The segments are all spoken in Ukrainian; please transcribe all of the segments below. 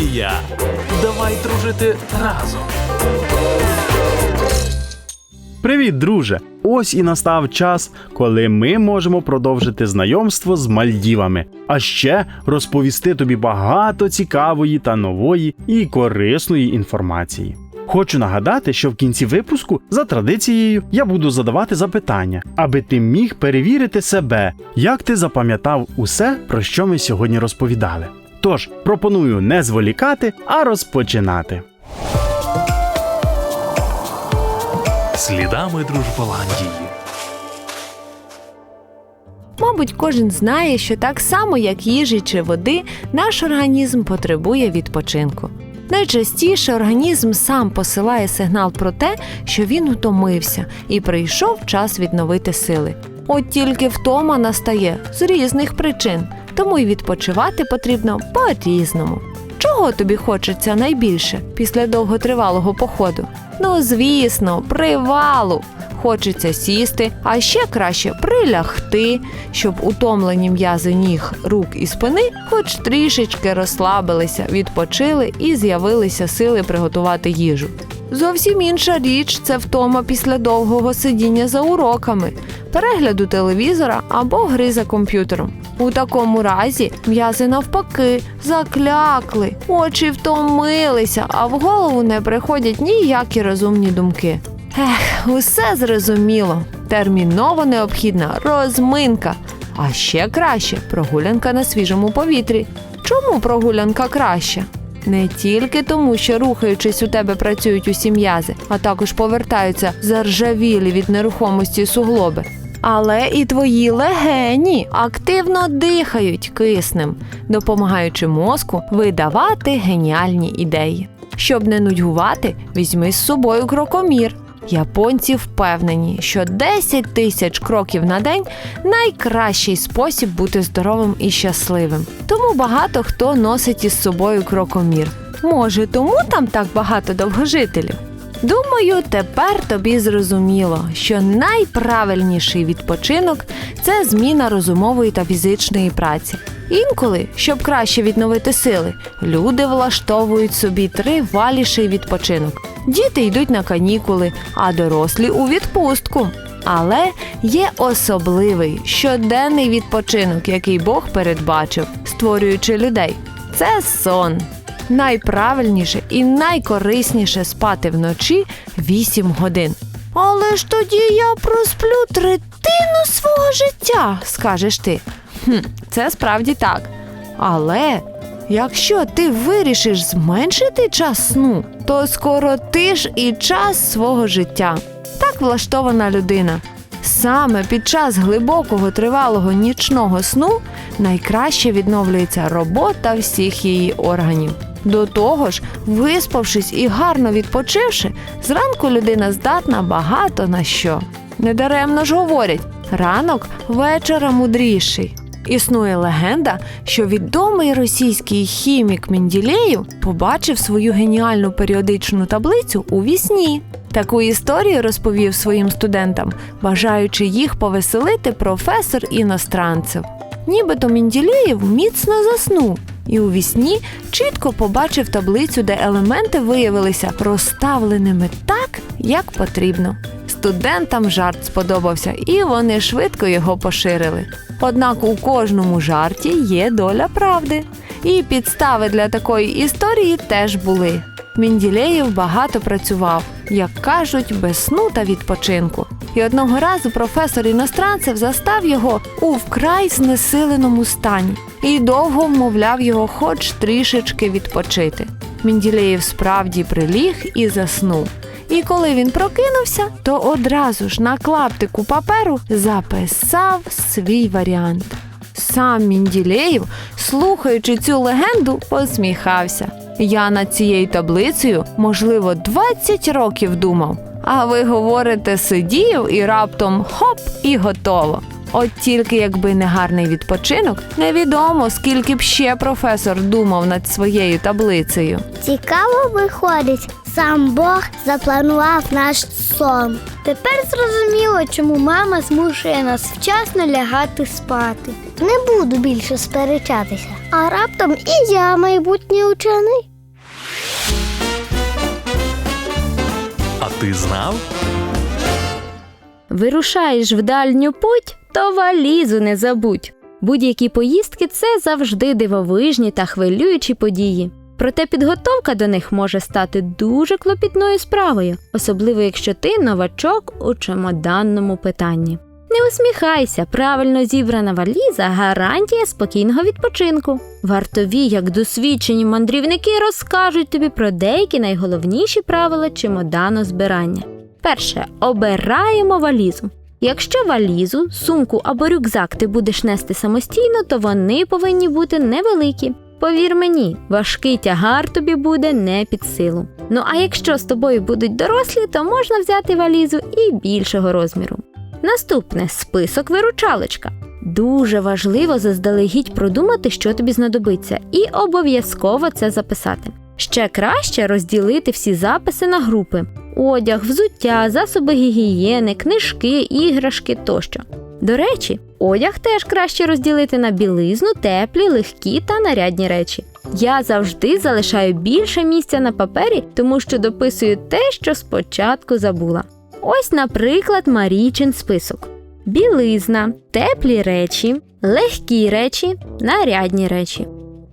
Голландія. Давай дружити разом. Привіт, друже! Ось і настав час, коли ми можемо продовжити знайомство з Мальдівами, а ще розповісти тобі багато цікавої та нової і корисної інформації. Хочу нагадати, що в кінці випуску, за традицією, я буду задавати запитання, аби ти міг перевірити себе, як ти запам'ятав усе, про що ми сьогодні розповідали. Тож пропоную не зволікати, а розпочинати. Слідами Дружболандії. Мабуть, кожен знає, що так само, як їжі чи води, наш організм потребує відпочинку. Найчастіше організм сам посилає сигнал про те, що він утомився і прийшов час відновити сили. От тільки втома настає з різних причин, тому й відпочивати потрібно по-різному. Чого тобі хочеться найбільше після довготривалого походу? Ну, звісно, привалу. Хочеться сісти, а ще краще прилягти, щоб утомлені м'язи ніг, рук і спини хоч трішечки розслабилися, відпочили і з'явилися сили приготувати їжу. Зовсім інша річ це втома після довгого сидіння за уроками, перегляду телевізора або гри за комп'ютером. У такому разі м'язи навпаки заклякли, очі втомилися, а в голову не приходять ніякі розумні думки. Ех, усе зрозуміло. Терміново необхідна розминка. А ще краще прогулянка на свіжому повітрі. Чому прогулянка краща? Не тільки тому, що рухаючись у тебе працюють усі м'язи, а також повертаються заржавілі від нерухомості суглоби. Але і твої легені активно дихають киснем, допомагаючи мозку видавати геніальні ідеї. Щоб не нудьгувати, візьми з собою крокомір. Японці впевнені, що 10 тисяч кроків на день найкращий спосіб бути здоровим і щасливим. Тому багато хто носить із собою крокомір. Може, тому там так багато довгожителів? Думаю, тепер тобі зрозуміло, що найправильніший відпочинок це зміна розумової та фізичної праці. Інколи, щоб краще відновити сили, люди влаштовують собі триваліший відпочинок. Діти йдуть на канікули, а дорослі у відпустку. Але є особливий щоденний відпочинок, який Бог передбачив, створюючи людей. Це сон. Найправильніше і найкорисніше спати вночі 8 годин. Але ж тоді я просплю третину свого життя, скажеш ти. Хм, це справді так. Але якщо ти вирішиш зменшити час сну, то скоротиш і час свого життя. Так влаштована людина. Саме під час глибокого тривалого нічного сну найкраще відновлюється робота всіх її органів. До того ж, виспавшись і гарно відпочивши, зранку людина здатна багато на що. Недаремно ж говорять, ранок вечора мудріший. Існує легенда, що відомий російський хімік Менділеєв побачив свою геніальну періодичну таблицю у вісні. Таку історію розповів своїм студентам, бажаючи їх повеселити професор іностранців. Нібито Менділеєв міцно заснув і у вісні чітко побачив таблицю, де елементи виявилися розставленими так, як потрібно. Студентам жарт сподобався, і вони швидко його поширили. Однак у кожному жарті є доля правди. І підстави для такої історії теж були. Менділеєв багато працював, як кажуть, без сну та відпочинку. І одного разу професор іностранцев застав його у вкрай знесиленому стані і довго вмовляв його хоч трішечки відпочити. Менділеєв справді приліг і заснув. І коли він прокинувся, то одразу ж на клаптику паперу записав свій варіант. Сам Мінділеєв, слухаючи цю легенду, посміхався. Я над цією таблицею, можливо, 20 років думав. А ви говорите, сидів і раптом хоп, і готово. От тільки якби не гарний відпочинок, невідомо скільки б ще професор думав над своєю таблицею. Цікаво виходить, сам Бог запланував наш сон. Тепер зрозуміло, чому мама змушує нас вчасно лягати спати. Не буду більше сперечатися, а раптом і я майбутній учений. А ти знав? Вирушаєш в дальню путь, то валізу не забудь. Будь-які поїздки це завжди дивовижні та хвилюючі події. Проте підготовка до них може стати дуже клопітною справою, особливо якщо ти новачок у чемоданному питанні. Не усміхайся, правильно зібрана валіза гарантія спокійного відпочинку. Вартові, як досвідчені мандрівники, розкажуть тобі про деякі найголовніші правила чемоданозбирання. Перше, обираємо валізу. Якщо валізу, сумку або рюкзак ти будеш нести самостійно, то вони повинні бути невеликі. Повір мені, важкий тягар тобі буде не під силу. Ну а якщо з тобою будуть дорослі, то можна взяти валізу і більшого розміру. Наступне список виручалочка. Дуже важливо заздалегідь продумати, що тобі знадобиться, і обов'язково це записати. Ще краще розділити всі записи на групи: одяг, взуття, засоби гігієни, книжки, іграшки тощо. До речі, одяг теж краще розділити на білизну, теплі, легкі та нарядні речі. Я завжди залишаю більше місця на папері, тому що дописую те, що спочатку забула. Ось, наприклад, Марічин список: білизна, теплі речі, легкі речі, нарядні речі.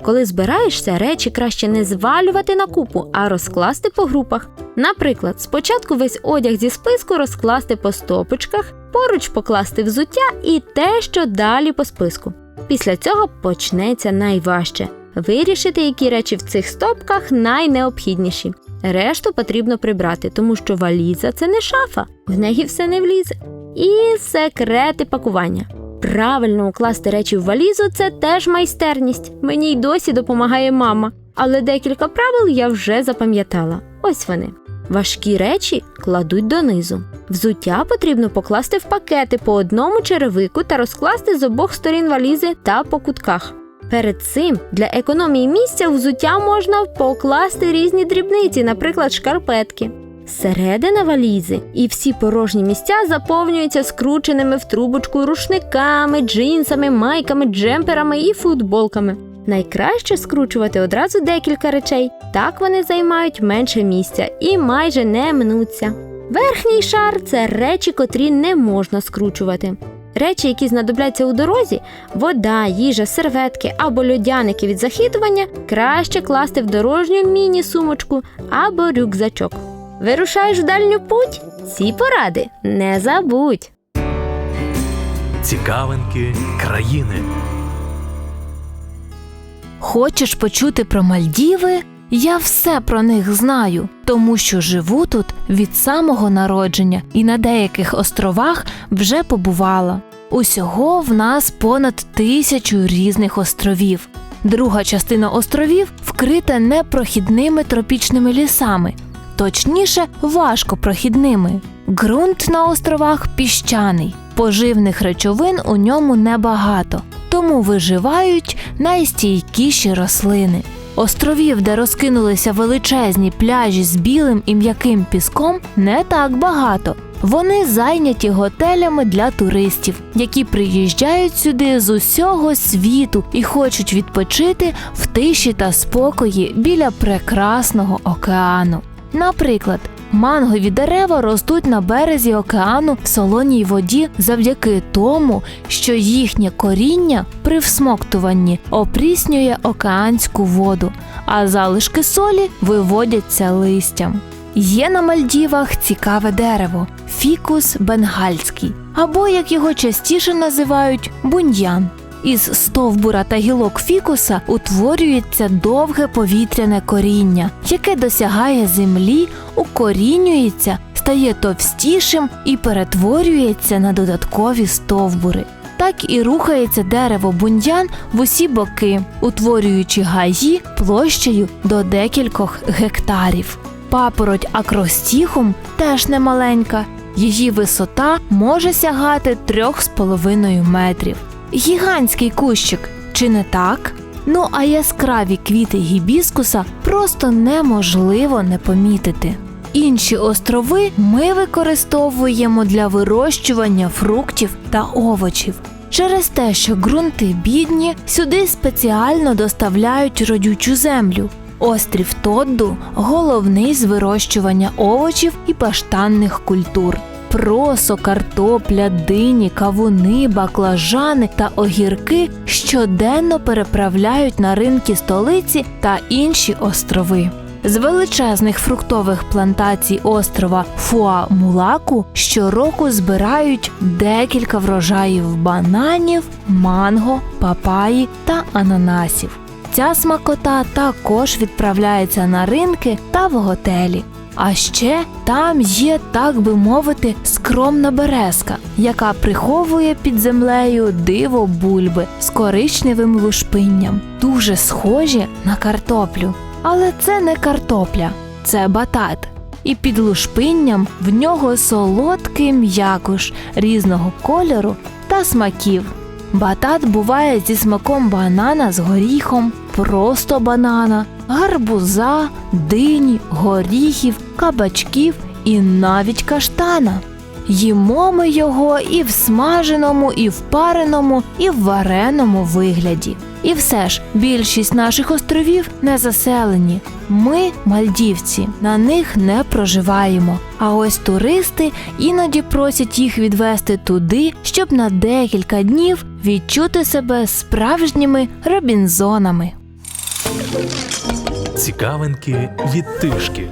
Коли збираєшся, речі краще не звалювати на купу, а розкласти по групах. Наприклад, спочатку весь одяг зі списку розкласти по стопочках, поруч покласти взуття і те, що далі по списку. Після цього почнеться найважче вирішити, які речі в цих стопках найнеобхідніші. Решту потрібно прибрати, тому що валіза це не шафа, в неї все не влізе. І секрети пакування. Правильно укласти речі в валізу це теж майстерність. Мені й досі допомагає мама, але декілька правил я вже запам'ятала. Ось вони. Важкі речі кладуть донизу. Взуття потрібно покласти в пакети по одному черевику та розкласти з обох сторін валізи та по кутках. Перед цим для економії місця взуття можна покласти різні дрібниці, наприклад, шкарпетки. Середина валізи і всі порожні місця заповнюються скрученими в трубочку рушниками, джинсами, майками, джемперами і футболками. Найкраще скручувати одразу декілька речей, так вони займають менше місця і майже не мнуться. Верхній шар це речі, котрі не можна скручувати. Речі, які знадобляться у дорозі, вода, їжа, серветки або льодяники від захитування, краще класти в дорожню міні-сумочку або рюкзачок. Вирушаєш в дальню путь? Ці поради не забудь. Цікавинки країни. Хочеш почути про Мальдіви? Я все про них знаю, тому що живу тут від самого народження і на деяких островах вже побувала. Усього в нас понад тисячу різних островів. Друга частина островів вкрита непрохідними тропічними лісами, точніше, важкопрохідними. Ґрунт на островах піщаний, поживних речовин у ньому небагато, тому виживають найстійкіші рослини. Островів, де розкинулися величезні пляжі з білим і м'яким піском, не так багато. Вони зайняті готелями для туристів, які приїжджають сюди з усього світу і хочуть відпочити в тиші та спокої біля прекрасного океану. Наприклад, мангові дерева ростуть на березі океану в солоній воді завдяки тому, що їхнє коріння при всмоктуванні опріснює океанську воду, а залишки солі виводяться листям. Є на Мальдівах цікаве дерево фікус бенгальський, або як його частіше називають буньян. Із стовбура та гілок фікуса утворюється довге повітряне коріння, яке досягає землі, укорінюється, стає товстішим і перетворюється на додаткові стовбури. Так і рухається дерево буньян в усі боки, утворюючи гаї площею до декількох гектарів. Папороть акростіхум теж немаленька, її висота може сягати 3,5 метрів. Гігантський кущик, чи не так? Ну а яскраві квіти гібіскуса просто неможливо не помітити. Інші острови ми використовуємо для вирощування фруктів та овочів. Через те, що ґрунти бідні, сюди спеціально доставляють родючу землю. Острів Тодду головний з вирощування овочів і баштанних культур. Просо, картопля, дині, кавуни, баклажани та огірки щоденно переправляють на ринки столиці та інші острови. З величезних фруктових плантацій острова Фуа-Мулаку щороку збирають декілька врожаїв бананів, манго, папаї та ананасів. Ця смакота також відправляється на ринки та в готелі. А ще там є, так би мовити, скромна березка, яка приховує під землею диво бульби з коричневим лушпинням, дуже схожі на картоплю. Але це не картопля, це батат. І під лушпинням в нього солодкий м'якуш різного кольору та смаків. Батат буває зі смаком банана з горіхом, просто банана, гарбуза, дині, горіхів, кабачків і навіть каштана. Їмо ми його і в смаженому, і в пареному, і в вареному вигляді. І все ж більшість наших островів не заселені. Ми, мальдівці, на них не проживаємо. А ось туристи іноді просять їх відвести туди, щоб на декілька днів відчути себе справжніми робінзонами. Цікавинки від тишки.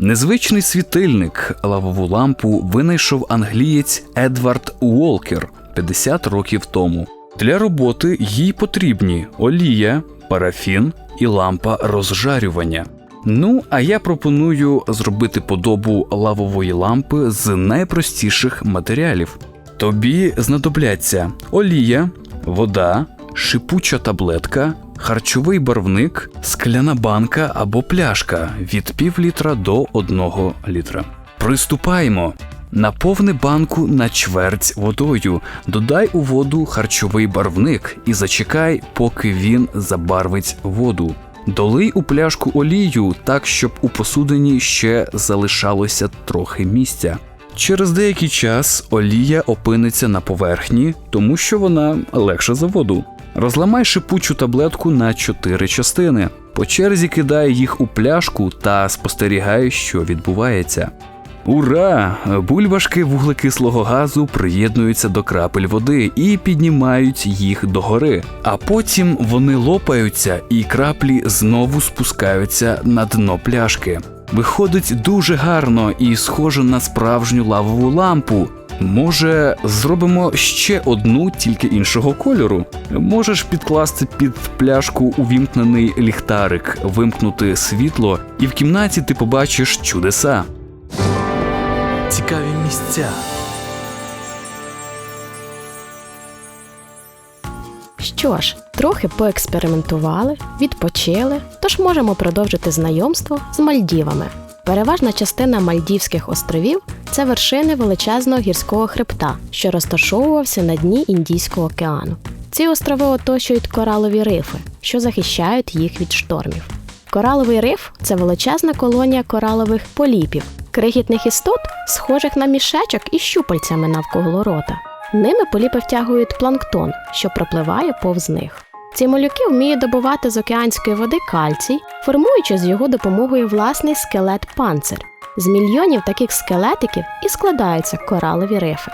Незвичний світильник лавову лампу винайшов англієць Едвард Уолкер 50 років тому. Для роботи їй потрібні олія, парафін і лампа розжарювання. Ну, а я пропоную зробити подобу лавової лампи з найпростіших матеріалів. Тобі знадобляться олія, вода, шипуча таблетка, харчовий барвник, скляна банка або пляшка від пів літра до одного літра. Приступаємо. Наповни банку на чверть водою, додай у воду харчовий барвник і зачекай, поки він забарвить воду. Долий у пляшку олію так, щоб у посудині ще залишалося трохи місця. Через деякий час олія опиниться на поверхні, тому що вона легша за воду. Розламай шипучу таблетку на чотири частини. По черзі кидай їх у пляшку та спостерігай, що відбувається. Ура! Бульбашки вуглекислого газу приєднуються до крапель води і піднімають їх догори. А потім вони лопаються і краплі знову спускаються на дно пляшки. Виходить дуже гарно і схоже на справжню лавову лампу. Може, зробимо ще одну, тільки іншого кольору. Можеш підкласти під пляшку увімкнений ліхтарик, вимкнути світло, і в кімнаті ти побачиш чудеса. Цікаві місця. Що ж, трохи поекспериментували, відпочили, тож можемо продовжити знайомство з Мальдівами. Переважна частина Мальдівських островів це вершини величезного гірського хребта, що розташовувався на дні Індійського океану. Ці острови оточують коралові рифи, що захищають їх від штормів. Кораловий риф це величезна колонія коралових поліпів, крихітних істот, схожих на мішечок із щупальцями навколо рота. Ними поліпи втягують планктон, що пропливає повз них. Ці малюки вміють добувати з океанської води кальцій, формуючи з його допомогою власний скелет панцир. З мільйонів таких скелетиків і складаються коралові рифи.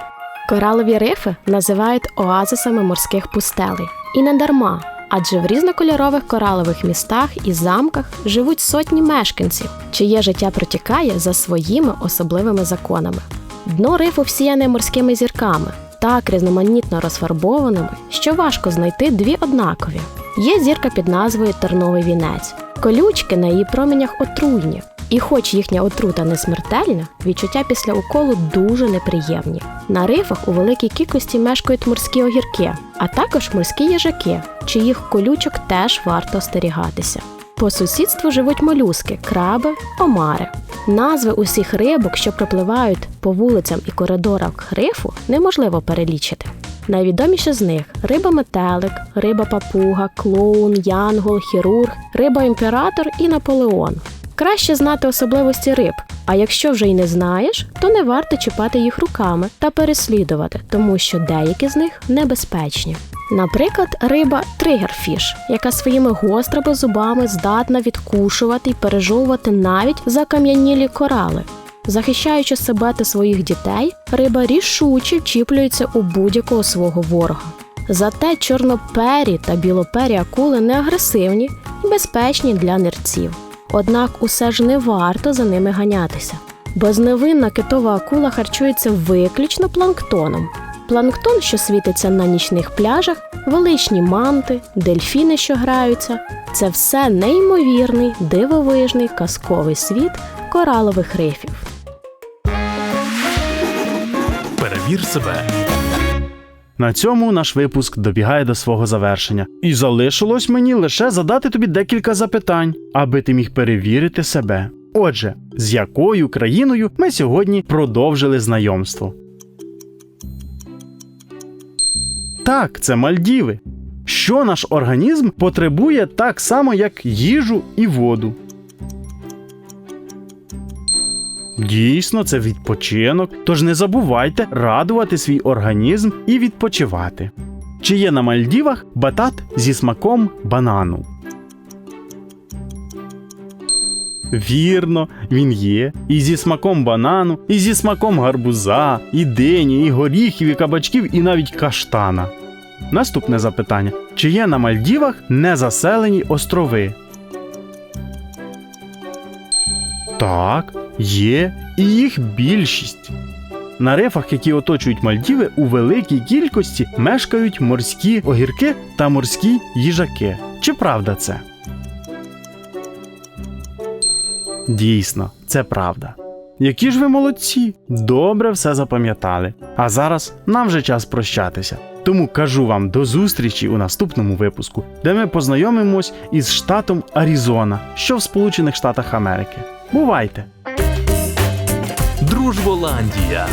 Коралові рифи називають оазисами морських пустелей. І не дарма, адже в різнокольорових коралових містах і замках живуть сотні мешканців, чиє життя протікає за своїми особливими законами. Дно рифу всіяне морськими зірками, так різноманітно розфарбованими, що важко знайти дві однакові. Є зірка під назвою Терновий вінець. Колючки на її променях отруйні, і хоч їхня отрута не смертельна, відчуття після уколу дуже неприємні. На рифах у великій кількості мешкають морські огірки, а також морські їжаки, чиїх колючок теж варто остерігатися. По сусідству живуть молюски, краби, омари. Назви усіх рибок, що пропливають по вулицям і коридорах рифу, неможливо перелічити. Найвідоміші з них риба метелик, риба папуга, клоун, янгол, хірург, риба імператор і Наполеон. Краще знати особливості риб, А якщо вже й не знаєш, то не варто чіпати їх руками та переслідувати, тому що деякі з них небезпечні. Наприклад, риба тригерфіш, яка своїми гострими зубами здатна відкушувати і пережовувати навіть закам'янілі корали. Захищаючи себе та своїх дітей, риба рішуче вчіплюється у будь-якого свого ворога. Зате чорнопері та білопері акули не агресивні і безпечні для нирців. Однак усе ж не варто за ними ганятися. Безневинна китова акула харчується виключно планктоном. Планктон, що світиться на нічних пляжах, величні манти, дельфіни, що граються це все неймовірний, дивовижний казковий світ коралових рифів. Перевір себе. На цьому наш випуск добігає до свого завершення, і залишилось мені лише задати тобі декілька запитань, аби ти міг перевірити себе. Отже, з якою країною ми сьогодні продовжили знайомство? Так, це Мальдіви. Що наш організм потребує так само, як їжу і воду? Дійсно, це відпочинок, тож не забувайте радувати свій організм і відпочивати. Чи є на Мальдівах батат зі смаком банану? Вірно, він є. І зі смаком банану, і зі смаком гарбуза, і дині, і горіхів, і кабачків, і навіть каштана. Наступне запитання: чи є на Мальдівах незаселені острови? Так, є, і їх більшість. На рифах, які оточують Мальдіви, у великій кількості мешкають морські огірки та морські їжаки. Чи правда це? Дійсно, це правда. Які ж ви молодці! Добре все запам'ятали. А зараз нам вже час прощатися. Тому кажу вам до зустрічі у наступному випуску, де ми познайомимось із штатом Аризона, що в Сполучених Штатах Америки. Бувайте! Дружболандія.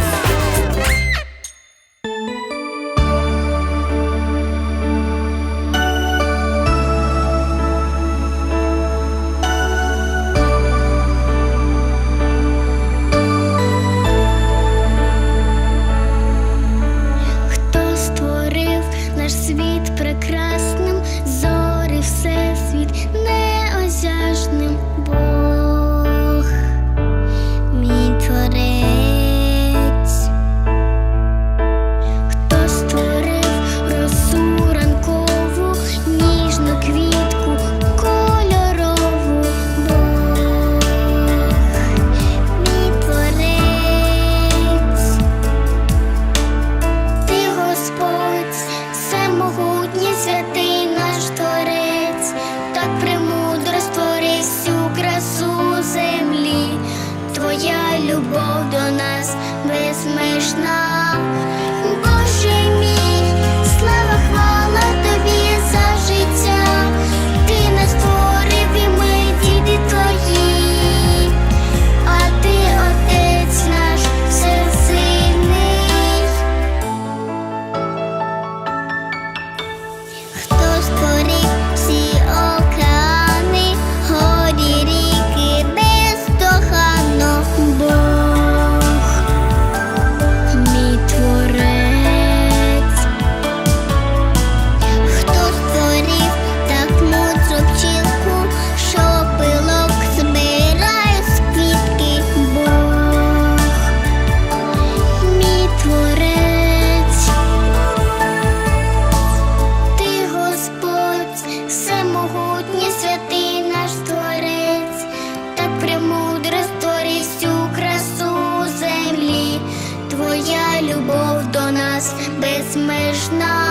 твоя любов до нас безмежна.